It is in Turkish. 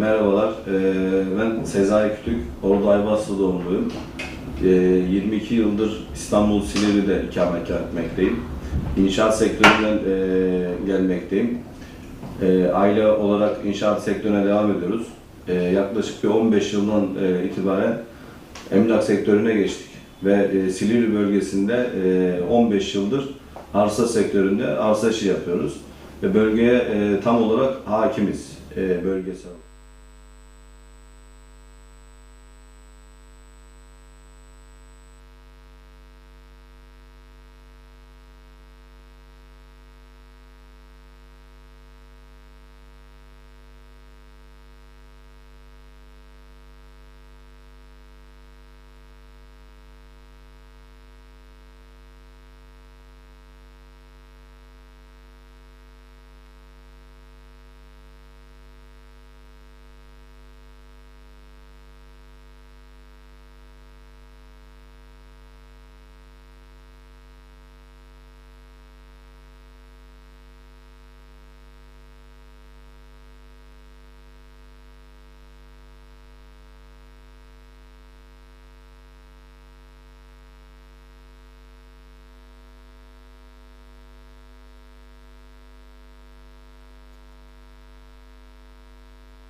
Merhabalar, ben Sezai Kütük, Ordu Ayvaslı doğumluyum. 22 yıldır İstanbul Silivri'de ikamet etmekteyim. İnşaat sektöründen gelmekteyim. Aile olarak inşaat sektörüne devam ediyoruz. Yaklaşık bir 15 yıldan itibaren emlak sektörüne geçtik. Ve Silivri bölgesinde 15 yıldır arsa sektöründe arsa işi yapıyoruz. Ve bölgeye tam olarak hakimiz bölgesel.